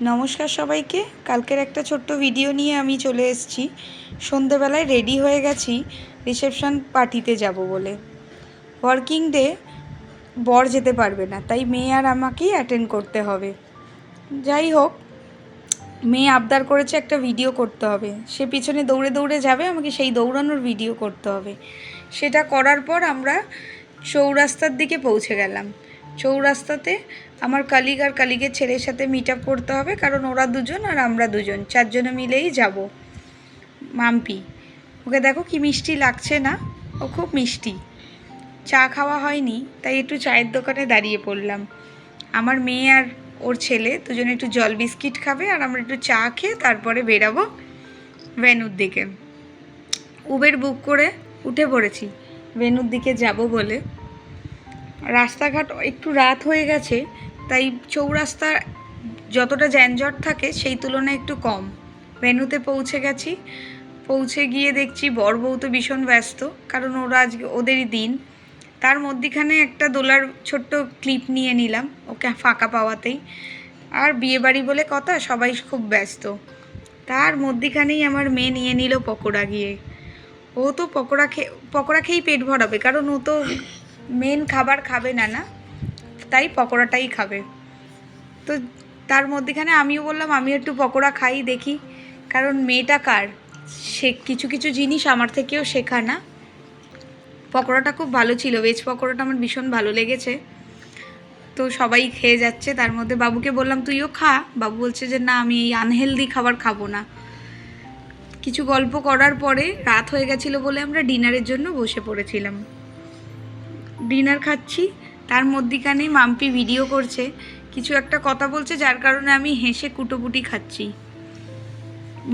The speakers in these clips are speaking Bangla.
নমস্কার সবাইকে। কালকের একটা ছোট্ট ভিডিও নিয়ে আমি চলে এসেছি। সন্ধেবেলায় রেডি হয়ে গেছি রিসেপশন পার্টিতে যাব বলে। ওয়ার্কিং ডে বর যেতে পারবে না, তাই মেয়ে আর আমাকেই অ্যাটেন্ড করতে হবে। যাই হোক, মেয়ে আবদার করেছে একটা ভিডিও করতে হবে। সে পিছনে দৌড়ে দৌড়ে যাবে, আমাকে সেই দৌড়ানোর ভিডিও করতে হবে। সেটা করার পর আমরা চৌরাস্তার দিকে পৌঁছে গেলাম। চৌরাস্তাতে আমার কালিগ আর কালিগের ছেলের সাথে মিট আপ করতে হবে, কারণ ওরা দুজন আর আমরা দুজন। চারজনে মিলেই যাব। মাম্পি, ওকে দেখো কি মিষ্টি লাগছে না? ও খুব মিষ্টি। চা খাওয়া হয়নি, তাই একটু চায়ের দোকানে দাঁড়িয়ে পড়লাম। আমার মেয়ে আর ওর ছেলে দুজনে একটু জল বিস্কিট খাবে আর আমরা একটু চা খেয়ে তারপরে বেরাবো ভেনুর দিকে। উবের বুক করে উঠে পড়েছি। ভেনুর দিকে যাব বলে। রাস্তাঘাট একটু রাত হয়ে গেছে, তাই চৌরাস্তা যতটা যানজট থাকে সেই তুলনায় একটু কম। ভেনুতে পৌঁছে গেছি, পৌঁছে গিয়ে দেখছি বর বউ তো ভীষণ ব্যস্ত, কারণ ওরা আজকে ওদেরই দিন। তার মধ্যিখানে একটা দোলার ছোট্ট ক্লিপ নিয়ে নিলাম, ওকে ফাঁকা পাওয়াতেই। আর বিয়েবাড়ি বলে কথা, সবাই খুব ব্যস্ত। তার মধ্যিখানেই আমার মেয়ে নিয়ে নিল পকোড়া গিয়ে। ও তো পকোড়া খেয়ে পকোড়া খেয়েই পেট ভরাবে, কারণ ও তো মেন খাবার খাবে না না তাই পকোড়াটাই খাবে। তো তার মধ্যেখানে আমিও বললাম আমি একটু পকোড়া খাই, দেখি। কারণ মেয়েটা কার? সে কিছু কিছু জিনিস আমার থেকেও শেখা না। পকোড়াটা খুব ভালো ছিল ভেজ পকোড়াটা আমার ভীষণ ভালো লেগেছে। তো সবাই খেয়ে যাচ্ছে, তার মধ্যে বাবুকে বললাম, তুইও খা। বাবু বলছে যে, না, আমি এই আনহেলদি খাবার খাব না। কিছু গল্প করার পরে রাত হয়ে গেছিল বলে আমরা ডিনারের জন্য বসে পড়েছিলাম। ডিনার খাচ্ছি, তার মধ্যিখানে মাম্পি ভিডিও করছে। কিছু একটা কথা বলছে, যার কারণে আমি হেসে কুটোপুটি খাচ্ছি।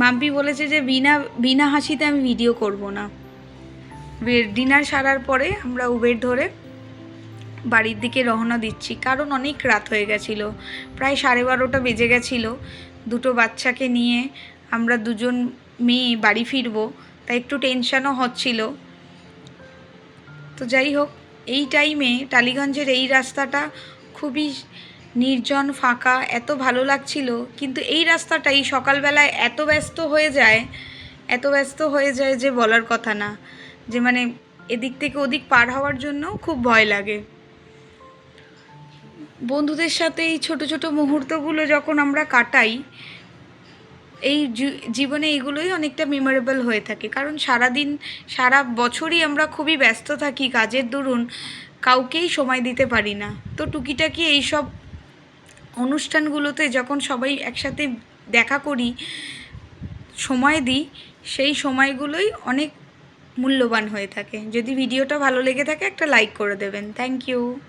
মাম্পি বলেছে যে, বিনা বিনা হাসিতে আমি ভিডিও করব না। ডিনার সারার পরে আমরা উবের ধরে বাড়ির দিকে রওনা দিচ্ছি। কারণ অনেক রাত হয়ে গেছিল, প্রায় সাড়ে বারোটা বেজে গেছিল। দুটো বাচ্চাকে নিয়ে আমরা দুজন মেয়ে বাড়ি ফিরবো, তাই একটু টেনশনও হচ্ছিল। তো যাই হোক এই টাইমে টালিগঞ্জের এই রাস্তাটা খুবই নির্জন, ফাঁকা, এত ভালো লাগছিল। কিন্তু এই রাস্তাটাই সকালবেলায় এত ব্যস্ত হয়ে যায়, এত ব্যস্ত হয়ে যায় যে বলার কথা না। যে মানে এদিক থেকে ওদিক পার হওয়ার জন্য খুব ভয় লাগে। বন্ধুদের সাথে এই ছোট ছোট মুহূর্তগুলো যখন আমরা কাটাই এই জীবনে এগুলোই অনেকটা মেমোরেবল হয়ে থাকে। কারণ সারাদিন, সারা বছরই আমরা খুবই ব্যস্ত থাকি, কাজের দরুন কাউকেই সময় দিতে পারি না। তো টুকিটাকি এইসব অনুষ্ঠানগুলোতে যখন সবাই একসাথে দেখা করি, সময় দিই, সেই সময়গুলোই অনেক মূল্যবান হয়ে থাকে। যদি ভিডিওটা ভালো লেগে থাকে, একটা লাইক করে দেবেন। Thank you